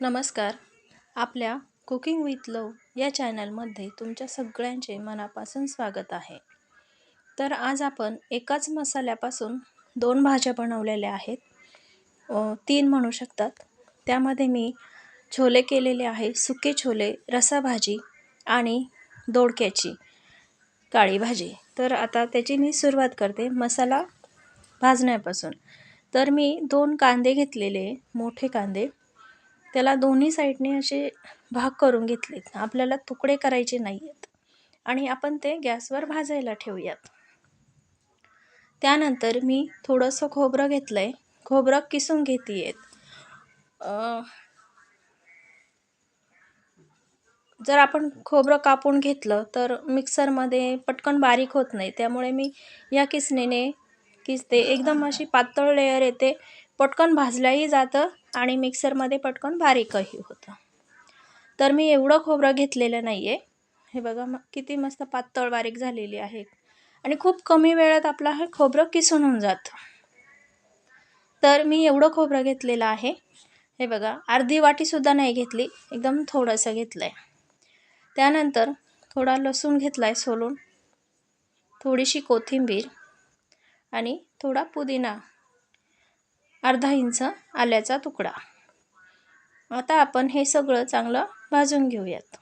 नमस्कार. आपल्या cooking with लव या चॅनलमध्ये तुमच्या सगळ्यांचे मनापासून स्वागत आहे. तर आज आपण एकाच मसाल्यापासून दोन भाज्या बनवलेल्या आहेत. तीन म्हणू शकतात. त्यामध्ये मी छोले केलेले आहे सुके छोले रसाभाजी आणि दोडक्याची काळी भाजी. तर आता त्याची मी सुरुवात करते मसाला भाजण्यापासून. तर मी दोन कांदे घेतलेले मोठे कांदे. त्याला दोन्ही साईडने असे भाग करून घेतलेत. आपल्याला तुकडे करायचे नाही आहेत आणि आपण ते गॅसवर भाजायला ठेवूयात. त्यानंतर मी थोडंसं खोबरं घेतलं आहे खोबरं किसून घेते आहेत जर आपण खोबरं कापून घेतलं तर मिक्सरमध्ये पटकन बारीक होत नाही. त्यामुळे मी या किसणीने किसते एकदम अशी पातळ लेअर येते. पटकन भाजलंही जातं आणि मिक्सरमध्ये पटकन बारीकही होतं. तर मी एवढं खोबरं घेतलेलं नाही आहे हे बघा मग किती मस्त पातळ बारीक झालेली आहे. आणि खूप कमी वेळात आपलं हे खोबरं किसून होऊन जातं. तर मी एवढं खोबरं घेतलेलं आहे. हे बघा अर्धी वाटीसुद्धा नाही घेतली. एकदम थोडंसं घेतलं आहे त्यानंतर थोडा लसूण घेतला आहे सोलून थोडीशी कोथिंबीर आणि थोडा पुदिना. अर्धा इंच आल्याचा तुकडा. आता आपण हे सगळं चांगलं भाजून घेऊयात.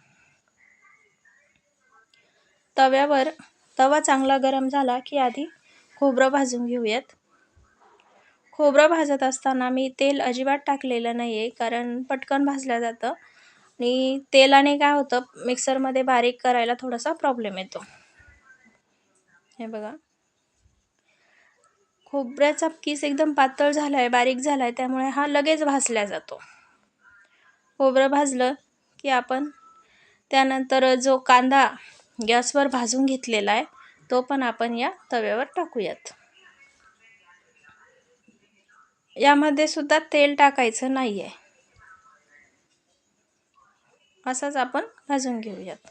तव्यावर तवा चांगला गरम झाला की आधी खोबरं भाजून घेऊयात. खोबरं भाजत असताना मी तेल अजिबात टाकलेलं नाही आहे कारण पटकन भाजलं जातं. आणि तेलाने काय होतं मिक्सरमध्ये बारीक करायला थोडासा प्रॉब्लेम येतो. हे बघा. खोबऱ्याचा किस एकदम पातळ झाला आहे बारीक झाला आहे त्यामुळे हा लगेच भाजला जातो. खोबरं भाजलं की आपण त्यानंतर जो कांदा गॅसवर भाजून घेतलेला आहे तो पण आपण या तव्यावर टाकूयात. यामध्ये सुद्धा तेल टाकायचं नाही आहे असाच आपण भाजून घेऊयात.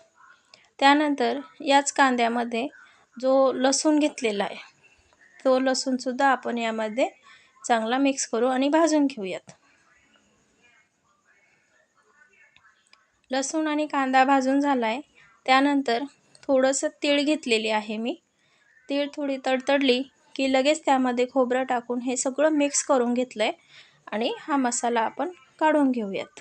त्यानंतर याच कांद्यामध्ये जो लसूण घेतलेला आहे तो लसूणसुद्धा आपण यामध्ये चांगला मिक्स करू आणि भाजून घेऊयात. लसूण आणि कांदा भाजून झाला आहे त्यानंतर थोडंसं तीळ घेतलेली आहे मी. तीळ थोडी तडतडली की लगेच त्यामध्ये खोबरं टाकून हे सगळं मिक्स करून घेतलं आहे आणि हा मसाला आपण काढून घेऊयात.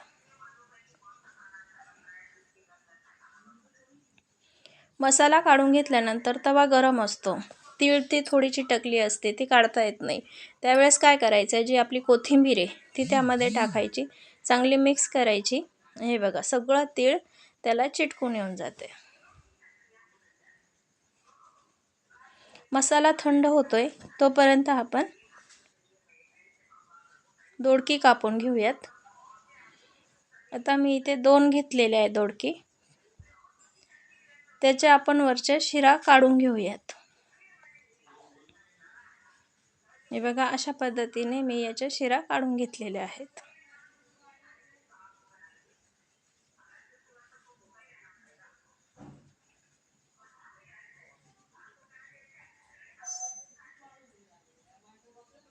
मसाला काढून घेतल्यानंतर तवा गरम असतो. तीळ ती थोडी चिटकली असते ती काढता येत नाही. त्यावेळेस काय करायचं जी आपली कोथिंबीर आहे ती त्यामध्ये टाकायची चांगली मिक्स करायची. हे बघा सगळं तीळ त्याला चिटकून येऊन जाते. मसाला थंड होतोय तोपर्यंत आपण दोडकी कापून घेऊयात. आता मी इथे दोन घेतलेले आहे दोडकी. त्याच्या आपण वरच्या शिरा काढून घेऊयात. हे बघा अशा पद्धतीने मी याच्या शिरा काढून घेतलेल्या आहेत.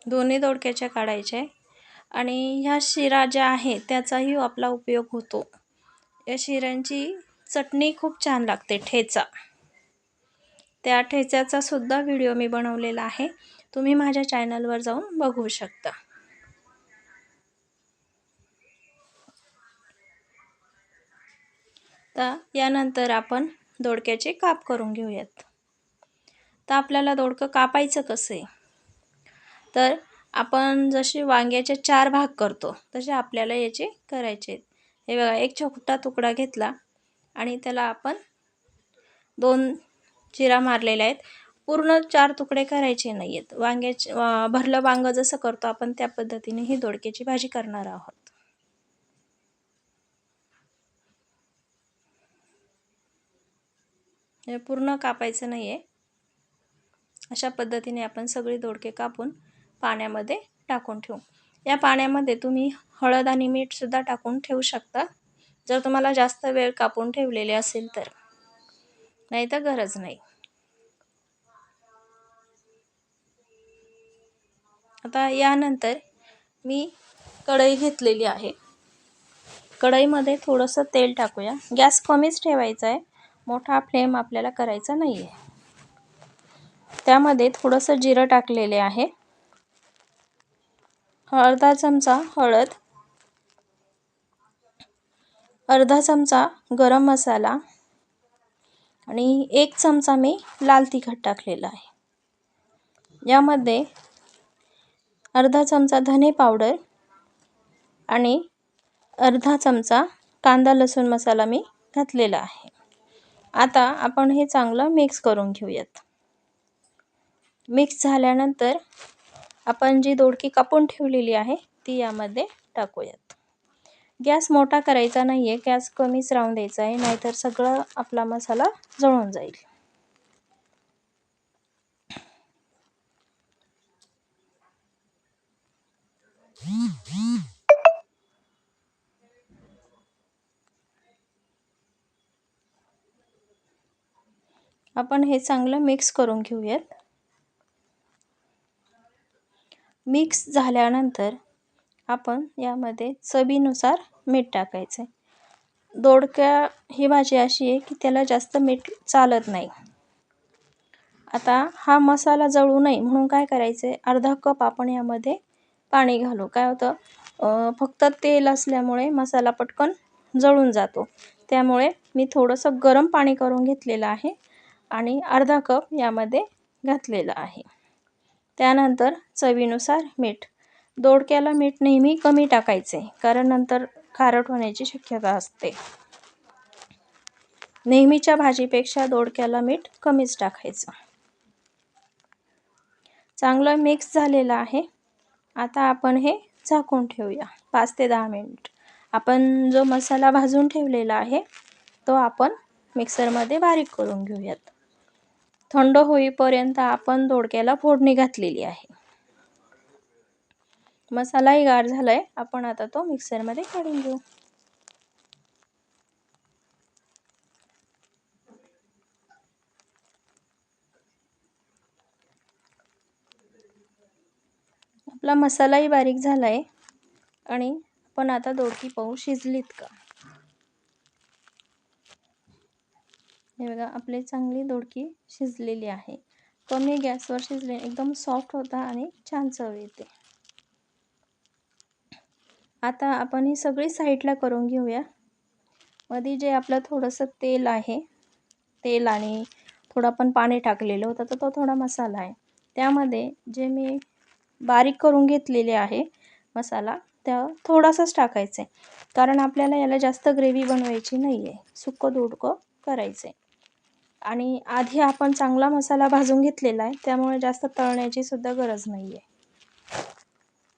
दोन्ही दोडक्याच्या काढायच्या आणि ह्या शिरा ज्या आहे त्याचाही आपला उपयोग होतो. या शिऱ्यांची चटणी खूप छान लागते ठेचा. त्या ठेच्याचा सुद्धा व्हिडिओ मी बनवलेला आहे. तुम्ही माझ्या चॅनलवर जाऊन बघू शकता. तर यानंतर आपण दोडक्याचे काप करून घेऊयात. तर आपल्याला दोडकं कापायचं कसं आहे? तर आपण जसे वांग्याचे चार भाग करतो तसे आपल्याला याचे करायचे हे बघा एक छोटा तुकडा घेतला आणि त्याला आपण दोन चिरा मारलेल्या आहेत. पूर्ण चार तुकडे करायचे नाही आहेत वांग्याचे भरलं वांगं जसं करतो आपण त्या पद्धतीने ही दोडक्याची भाजी करणार आहोत. हे पूर्ण कापायचं नाही आहे अशा पद्धतीने आपण सगळी दोडके कापून पाण्यामध्ये टाकून ठेवू. या पाण्यामध्ये तुम्ही हळद आणि मीठसुद्धा टाकून ठेवू शकता. जर तुम्हाला जास्त वेळ कापून ठेवलेले असेल तर. नाही तर गरज नाही. आता यानंतर मी कढई घेतलेली आहे. कढईमध्ये थोडंसं तेल टाकूया. गॅस कमीच ठेवायचा आहे. मोठा फ्लेम आपल्याला करायचा नाही आहे त्यामध्ये थोडंसं जिरं टाकलेले आहे. अर्धा चमचा हळद. अर्धा चमचा गरम मसाला. आणि एक चमचा मी लाल तिखट टाकलेला आहे. यामध्ये अर्धा चमचा धने पावडर आणि अर्धा चमचा कांदा लसूण मसाला मी घातलेला आहे. आता आपण हे चांगलं मिक्स करून घेऊयात. मिक्स झाल्यानंतर आपण जी दोडकी कापून ठेवलेली आहे ती यामध्ये टाकूयात. गॅस मोठा करायचा नाही आहे गॅस कमीच राहून द्यायचा आहे नाहीतर सगळं आपला मसाला जळून जाईल. आपण हे चांगलं मिक्स करून घेऊयात. मिक्स झाल्यानंतर आपण यामध्ये चवीनुसार मीठ टाकायचं आहे दोडक्या ही भाजी अशी आहे की त्याला जास्त मीठ चालत नाही. आता हा मसाला जळू नये म्हणून काय करायचं आहे अर्धा कप आपण यामध्ये पाणी घालू. काय होतं? फक्त तेल असल्यामुळे मसाला पटकन जळून जातो. त्यामुळे मी थोडंसं गरम पाणी करून घेतलेलं आहे आणि अर्धा कप यामध्ये घातलेलं आहे. त्यानंतर चवीनुसार मीठ. दोडक्याला मीठ नेहमी कमी टाकायचे कारण नंतर खारट होण्याची शक्यता असते. नेहमीच्या भाजीपेक्षा दोडक्याला मीठ कमीच टाकायचं. चांगलं मिक्स झालेलं आहे. आता आपण हे झाकून ठेवूया. पाच ते दहा मिनिट. आपण जो मसाला भाजून ठेवलेला आहे तो आपण मिक्सरमध्ये बारीक करून घेऊयात. थंड होईपर्यंत आपण दोडक्याला फोडणी घातलेली आहे. मसालाही गार झाला आहे आपण आता तो मिक्सरमध्ये काढून घेऊ. आपला मसालाही बारीक झाला आहे आणि आपण आता दोडकी पाहू शिजलीत का? हे बघा आपली चांगली दोडकी शिजलेली आहे. कमी गॅसवर शिजले एकदम सॉफ्ट होता आणि छान चव येते. आता आपण ही सगळी साईडला करून घेऊया. मध्ये जे आपलं थोडंसं तेल आहे तेल आणि थोडं आपण पाणी टाकलेलं होतं तर तो थोडा मसाला आहे. त्यामध्ये जे मी बारीक करून घेतलेले आहे मसाला. त्या थोडासाच टाकायचं. आहे कारण आपल्याला याला जास्त ग्रेव्ही बनवायची नाही आहे सुक्कं दोडकं करायचं. आहे आणि आधी आपण चांगला मसाला भाजून घेतलेला आहे. त्यामुळे जास्त तळण्याची सुद्धा गरज नाही आहे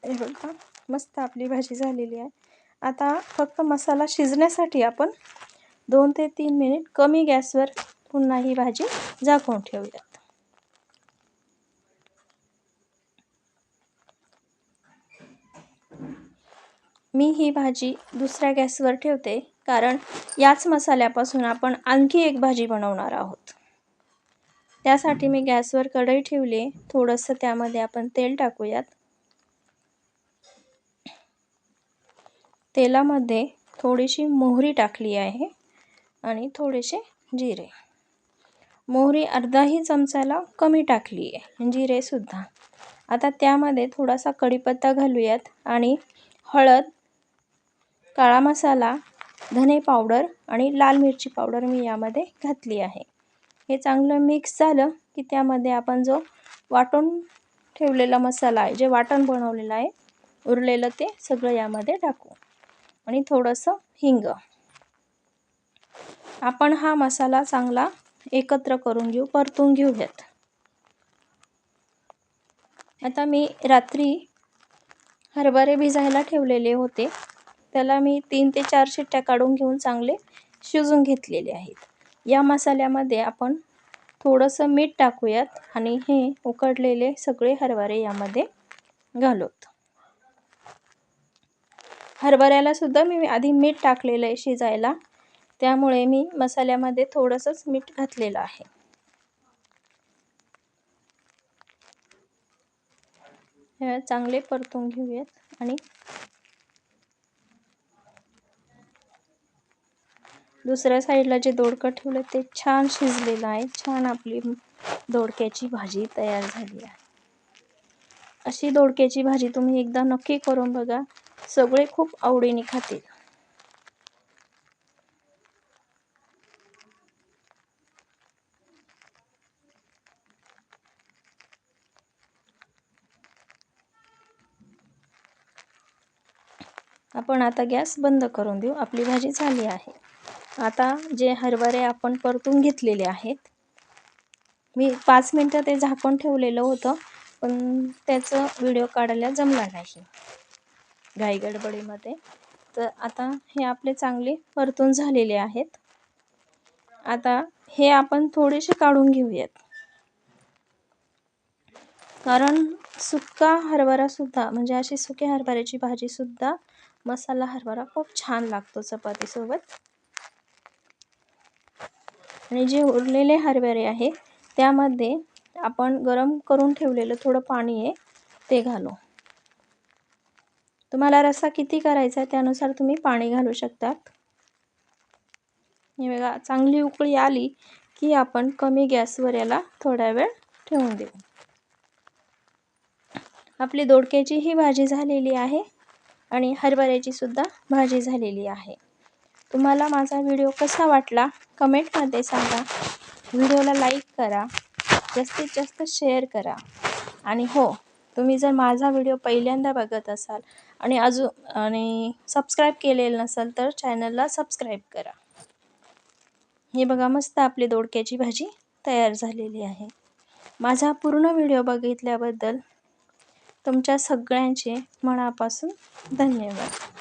हे बघा मस्त आपली भाजी झालेली आहे. आता फक्त मसाला शिजण्यासाठी आपण दोन ते तीन मिनिट कमी गॅसवर पुन्हा ही भाजी झाकून ठेवूया. मी ही भाजी दुसऱ्या गॅसवर ठेवते कारण याच मसाल्यापासून आपण आणखी एक भाजी बनवणार आहोत. त्यासाठी मी गॅसवर कढई ठेवली थोडंसं त्यामध्ये आपण तेल टाकूयात. तेलामध्ये थोडीशी मोहरी टाकली आहे आणि थोडेसे जिरे. मोहरी अर्धाही चमचाला कमी टाकली आहे जिरेसुद्धा. आता त्यामध्ये थोडासा कढीपत्ता घालूयात आणि हळद काळा मसाला धने पावडर आणि लाल मिरची पावडर मी यामध्ये घातली आहे. हे चांगलं मिक्स झालं की त्यामध्ये आपण जो वाटून ठेवलेला मसाला आहे जे वाटण बनवलेलं आहे उरलेलं ते सगळं यामध्ये टाकू आणि थोडंसं हिंग. आपण हा मसाला चांगला एकत्र करून घेऊ परतून घेऊयात. आता मी रात्री हरभरे भिजायला ठेवलेले होते. त्याला मी तीन ते चार शिट्ट्या काढून घेऊन चांगले शिजून घेतलेले आहेत. या मसाल्यामध्ये आपण थोडंसं मीठ टाकूयात आणि हे उकडलेले सगळे हरभरे यामध्ये घालूत हरभऱ्याला सुद्धा मी आधी मीठ टाकलेलं आहे शिजायला. त्यामुळे मी मसाल्यामध्ये थोडंसंच मीठ घातलेलं आहे. चांगले परतून घेऊयात आणि दुसऱ्या साईडला जे दोडकं ठेवलं ते छान शिजलेलं आहे. छान आपली दोडक्याची भाजी तयार झाली आहे. अशी दोडक्याची भाजी तुम्ही एकदा नक्की करून बघा. सगळे खूप आवडीने खातील. आपण आता गॅस बंद करून देऊ. आपली भाजी झाली आहे. आता जे हरभरे आपण परतून घेतलेले आहेत मी पाच मिनटं ते झाकून ठेवलेलं होतं पण त्याचं व्हिडिओ काढायला जमला नाही. घाईगडबडीमध्ये तर आता हे आपले चांगले परतून झालेले आहेत. आता हे आपण थोडेसे काढून घेऊयात. कारण सुका हरभरासुद्धा म्हणजे अशी सुक्या हरभऱ्याची भाजीसुद्धा मसाला हरभरा खूप छान लागतो चपातीसोबत. आणि जे उरलेले हरभरे आहे त्यामध्ये आपण गरम करून ठेवलेलं थोडं पाणी आहे ते घालू. तुम्हाला रस्सा किती करायचा आहे त्यानुसार तुम्ही पाणी घालू शकतात. हे बघा चांगली उकळी आली की आपण कमी गॅसवर याला थोडा वेळ ठेवून देऊ. आपली दोडक्याची ही भाजी झालेली आहे आणि हरभऱ्याची सुद्धा भाजी झालेली आहे. तुम्हाला माझा व्हिडिओ कसा वाटला कमेंटमध्ये सांगा. व्हिडिओला लाईक करा जास्तीत जास्त शेअर करा. आणि हो तुम्ही जर माझा व्हिडिओ पहिल्यांदा बघत असाल आणि अजून आणि सबस्क्राईब केलेलं नसाल तर चॅनलला सबस्क्राईब करा. हे बघा मस्त आपली दोडक्याची भाजी तयार झालेली आहे. माझा पूर्ण व्हिडिओ बघितल्याबद्दल तुमच्या सगळ्यांचे मनापासून धन्यवाद.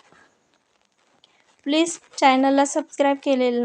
प्लीज चॅनलला सबस्क्राईब केलेलं